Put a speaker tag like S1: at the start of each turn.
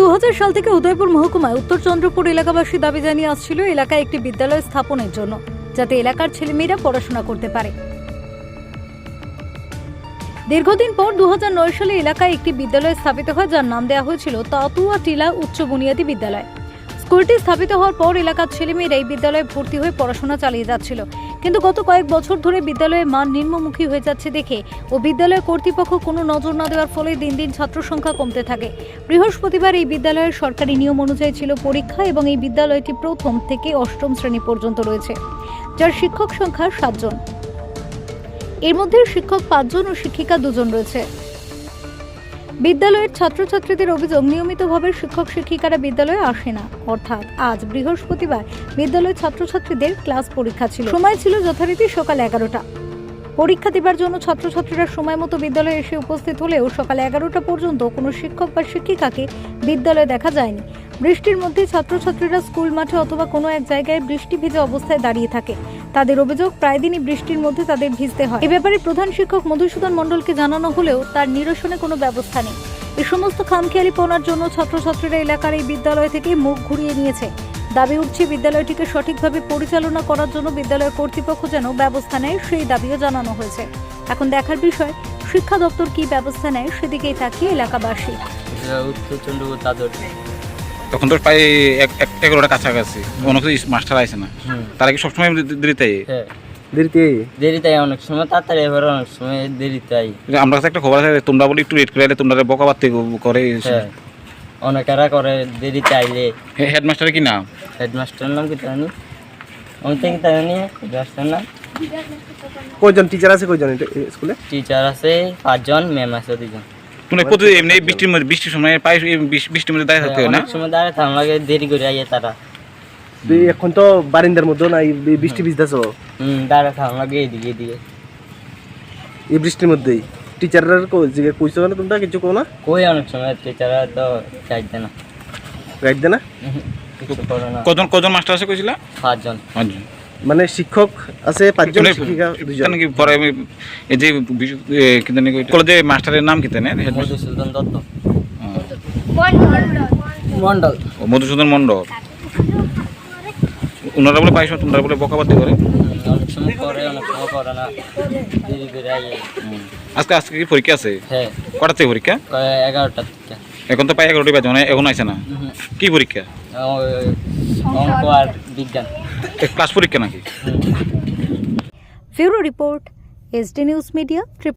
S1: দু সাল থেকে উদয়পুর মহকুমায় উত্তর চন্দ্রপুর এলাকাবাসী দাবি জানিয়ে আসছিল এলাকায় একটি বিদ্যালয় স্থাপনের জন্য, যাতে এলাকার ছেলেমেয়েরা পড়াশোনা করতে পারে। দীর্ঘদিন পর দু হাজার নয় সালে এলাকায় একটি বিদ্যালয় স্থাপিত হয়, যার নাম দেওয়া হয়েছিল তাতুয়া টিলা উচ্চ বুনিয়াদী বিদ্যালয়। স্কুলটি স্থাপিত হওয়ার পর এলাকার ছেলেমেয়েরা এই বিদ্যালয়ে ভর্তি হয়ে পড়াশোনা চালিয়ে যাচ্ছিল। কিন্তু গত কয়েক বছর ধরে বিদ্যালয়ের মান নিম্নমুখী হয়ে যাচ্ছে দেখে ও বিদ্যালয় কর্তৃপক্ষ কোনো নজর না দেওয়ার ফলে দিন দিন ছাত্র সংখ্যা কমতে থাকে। বৃহস্পতিবার এই বিদ্যালয়ের সরকারি নিয়ম অনুযায়ী ছিল পরীক্ষা এবং এই বিদ্যালয়টি প্রথম থেকে অষ্টম শ্রেণি পর্যন্ত রয়েছে, যার শিক্ষক সংখ্যা সাতজন। এর মধ্যে শিক্ষক পাঁচজন ও শিক্ষিকা দুজন রয়েছে। বিদ্যালয়ের ছাত্রছাত্রীদের অভিযোগ, নিয়মিতভাবে শিক্ষক শিক্ষিকারা বিদ্যালয়ে আসে না। অর্থাৎ আজ বৃহস্পতিবার বিদ্যালয়ের ছাত্রছাত্রীদের ক্লাস পরীক্ষা ছিল। সময় ছিল যথারীতি সকাল এগারোটা। পরীক্ষা দেবার জন্য ছাত্রছাত্রীরা সময় মতো বিদ্যালয়ে এসে উপস্থিত হলেও সকাল এগারোটা পর্যন্ত কোনো শিক্ষক বা শিক্ষিকাকে বিদ্যালয়ে দেখা যায়নি। বৃষ্টির মধ্যে ছাত্রছাত্রীরা স্কুল মাঠে অথবা কোনো এক জায়গায় বৃষ্টি ভেজা অবস্থায় দাঁড়িয়ে থাকে। তাদের অভিযোগ প্রায় দিনই বৃষ্টির মধ্যে তাদের ভিজতে হয়। এ ব্যাপারে প্রধান শিক্ষক মধুসূদন মণ্ডলকে জানানো হলেও তার নিরসনে কোনো ব্যবস্থা নেই। এই সমস্ত খামখেয়ালিপনার জন্য ছাত্রছাত্রীরা এলাকার এই বিদ্যালয় থেকে মুখ ঘুরিয়ে নিয়েছে। দাবি উঠছে, বিদ্যালয়টিকে সঠিকভাবে পরিচালনা করার জন্য বিদ্যালয় কর্তৃপক্ষ যেন ব্যবস্থা নেয় সেই দাবিও জানানো হয়েছে। এখন দেখার বিষয়, শিক্ষা দপ্তর কি ব্যবস্থা নেয় সেদিকেই তাকিয়ে এলাকাবাসী।
S2: উত্তর চন্দ্রপুর
S3: তখন তো প্রায় এক- এক- এগারোটা কাছাকাছি। কোনো কিছু মাস্টার আসে না। তারা কি সবসময় দেরিতে
S2: হ্যাঁ।
S4: দেরিতে
S2: দেরিতে আয় অনেক সময় তাড়াতাড়ি এবার অনেক সময়
S3: আমরা কাছে একটা খবর আছে তোমরা বলি একটু করে এলে তোমরা বকা করে
S2: হ্যাঁ। অনেকেরা করে দেরিতে আইলে।
S3: হেডমাস্টারের কি নাম?
S2: হেডমাস্টারের নাম কি জানি? আমি তো কি জানি হেডমাস্টার নাম।
S4: কয়জন টিচার আছে কয়জন স্কুলে?
S2: টিচার আছে পাঁচজন ম্যাম আছে দুজন
S3: তুমি প্রতি এমনি বৃষ্টির মধ্যে বৃষ্টির সময় পায়ে বৃষ্টির মধ্যে দাঁড়িয়ে থাকতে হয় না?
S2: অনেক সময় দাঁড়ায় থাম লাগে দেরি করে আইয়ে তারা।
S4: এখন তো বারিন্দার মধ্যে না বৃষ্টি ভিজতেছ।
S2: হুম দাঁড়ায় থাম লাগে এদিকে এদিকে।
S4: এই বৃষ্টির মধ্যেই। টিচাররা জিজ্ঞেস কইছো না তোমরা কিছু কো না?
S2: কই অনেক সময় টিচাররা তো চাইছে না।
S4: গাইড দে না
S2: কিছু করে না।
S3: কজন কজন মাস্টার আছে কইছিলা?
S2: পাঁচজন।
S3: পাঁচজন।
S4: মানে শিক্ষক আছে পাঁচজন শিক্ষিকা দুজন।
S3: কেন কি পরে আমি এই যে বিশ- এ, কি জানি কই- কলেজে মাস্টারের নাম কি জানে
S2: মধুসূদন দত্ত। মন্ডল
S3: মধুসূদন মণ্ডল। ওনারা বলে পাইছো তোমরা বলে বকা বাড়তে করে। আজকে আজকে কি পরীক্ষা আছে?
S2: হ্যাঁ।
S3: কটার থেকে পরীক্ষা?
S2: থেকে
S3: এখন তো প্রায় এগারোটি বাজে মানে এখন আইছে না। কি পরীক্ষা?
S2: অঙ্ক আর বিজ্ঞান।
S3: ক্লাস পরীক্ষা নাকি।
S1: ফিউরো রিপোর্ট এসডি নিউজ মিডিয়া